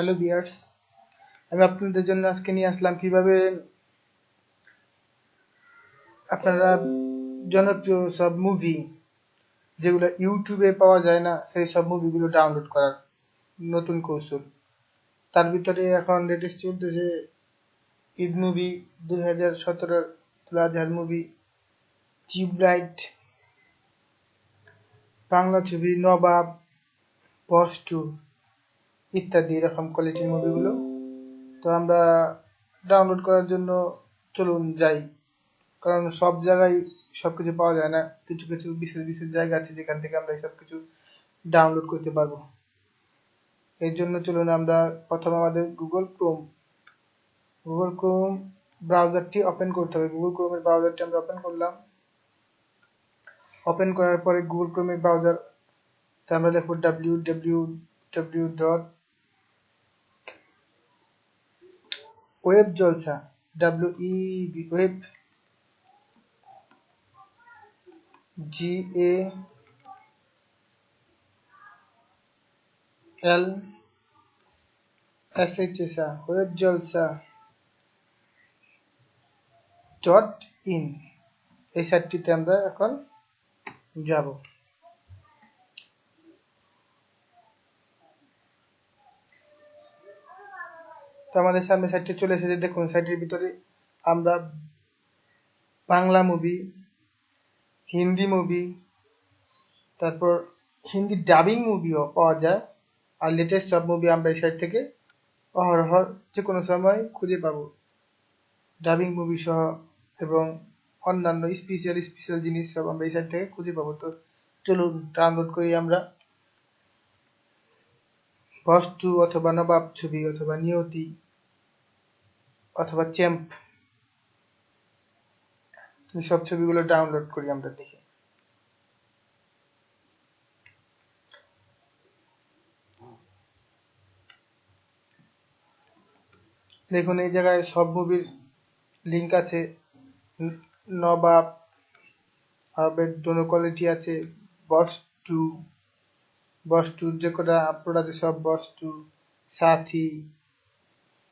Hello বিয়ার্স আমি আপনাদের জন্য আজকে নিয়ে আসলাম কীভাবে আপনারা জনপ্রিয় সব মুভি যেগুলো ইউটিউবে পাওয়া যায় না, সেই সব মুভিগুলো ডাউনলোড করার নতুন কৌশল। তার ভিতরে এখন লেটেস্ট চলতেছে ঈদ মুভি দুই হাজার সতেরোর আজহার মুভি টিউবলাইট বাংলা ছবি, নবাব বস টু ইত্যাদি এরকম কোয়ালিটির মুভিগুলো তো আমরা ডাউনলোড করার জন্য চলুন যাই। কারণ সব জায়গায় সব কিছু পাওয়া যায় না। কিছু কিছু বিশেষ বিশেষ জায়গা আছে যেখান থেকে আমরা সব কিছু ডাউনলোড করতে পারব। এর জন্য চলুন আমরা প্রথম আমাদের গুগল ক্রোম গুগল ক্রোম ব্রাউজারটি ওপেন করতে হবে। গুগল ক্রোমের ব্রাউজারটি আমরা ওপেন করলাম। ওপেন করার পরে গুগল ক্রোমের ব্রাউজার আমরা লিখব W W W dot web Jalsha W E web G A L S H S web Jalsha dot in এই সাইটটিতে আমরা এখন যাব। আমাদের সামনে সাইটটি চলে এসেছে। দেখুন সাইটের ভিতরে আমরা বাংলা মুভি হিন্দি মুভি তারপর হিন্দি ডাবিং মুভিও পাওয়া যায়। আর লেটেস্ট সব মুভি আমরা এই সাইট থেকে অহরহ যে কোনো সময় খুঁজে পাবো। ডাবিং মুভি সহ এবং অন্যান্য স্পেশাল স্পেশাল জিনিস সব আমরা এই সাইট থেকে খুঁজে পাবো। তো চলুন ডাউনলোড করি আমরা। বস্তু অথবা নবাব ছবি অথবা নিয়তি অথবা চ্যাম্প সব ছবিগুলো ডাউনলোড করি আমরা দেখে। দেখুন, এই জায়গায় সব মুভির লিঙ্ক আছে। নবাব, আবেদ, দোনো কোয়ালিটি আছে। বস টু, বস টুর যে কটা আপলোড আছে সব বস টু, সাথী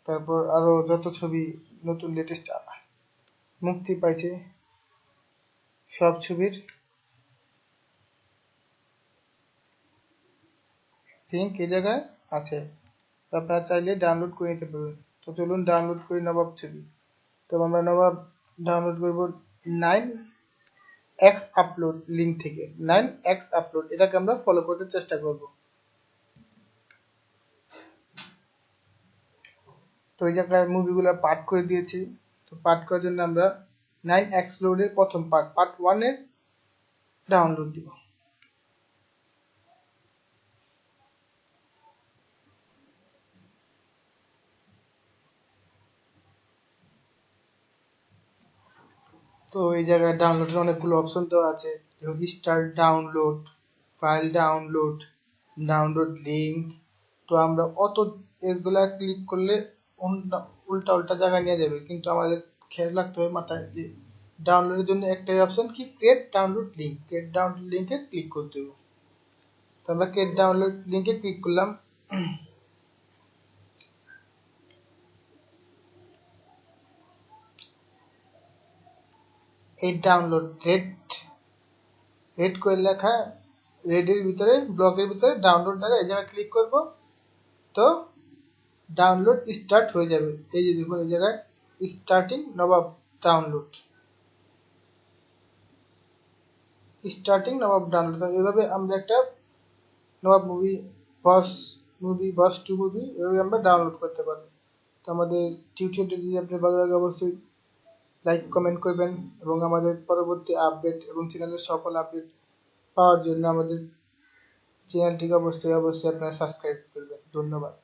তারপর আরও যত ছবি নতুন লেটেস্ট মুক্তি পাইছে, সব ছবির লিঙ্ক এই জায়গায় আছে। আপনারা চাইলে ডাউনলোড করে নিতে পারবেন। তো চলুন ডাউনলোড করি নবাব ছবি। তো আমরা নবাব ডাউনলোড করব নাইন এক্স আপলোড লিঙ্ক থেকে। নাইন এক্স আপলোড এটাকে আমরা ফলো করতে চেষ্টা করব। তো এই জায়গায় মুভিগুলো পার্ট করে দিয়েছি, তো পার্ট করার জন্য আমরা নাইন এক্স লোডের প্রথম পার্ট পার্ট ওয়ানের ডাউনলোড দিব। তো এই জায়গায় ডাউনলোডের অনেকগুলো অপশন দেওয়া আছে start download file download download link তো আমরা অত এগুলা ক্লিক করলে উল্টা উল্টা জায়গায় নিয়ে যাবে। কিন্তু আমাদের খেয়াল রাখতে হবে মাথায় যে ডাউনলোডের জন্য একটাই অপশন কি? Create download link create download লিঙ্কে ক্লিক করতে হবে। তো আমরা ক্রিয়েট ডাউনলোড লিঙ্কে ক্লিক করলাম। এই ডাউনলোড রেড রেড করে লেখা রেডের ভিতরে ব্লকের ভিতরে ডাউনলোড দেখা এই জায়গায় ক্লিক করব। তো ডাউনলোড স্টার্ট হয়ে যাবে। এই যে দেখুন, এই জায়গায় starting Nabab download starting Nabab download এভাবে আমরা একটা Nabab movie boss movie boss two movie এভাবে আমরা ডাউনলোড করতে পারব। তো আমাদের টিউটোরিয়ালটি যদি আপনার ভালো লাগে, অবশ্যই লাইক কমেন্ট করবেন এবং আমাদের পরবর্তী আপডেট এবং চ্যানেলের সকল আপডেট পাওয়ার জন্য আমাদের চ্যানেলটিকে অবশ্যই অবশ্যই আপনারা সাবস্ক্রাইব করবেন। ধন্যবাদ।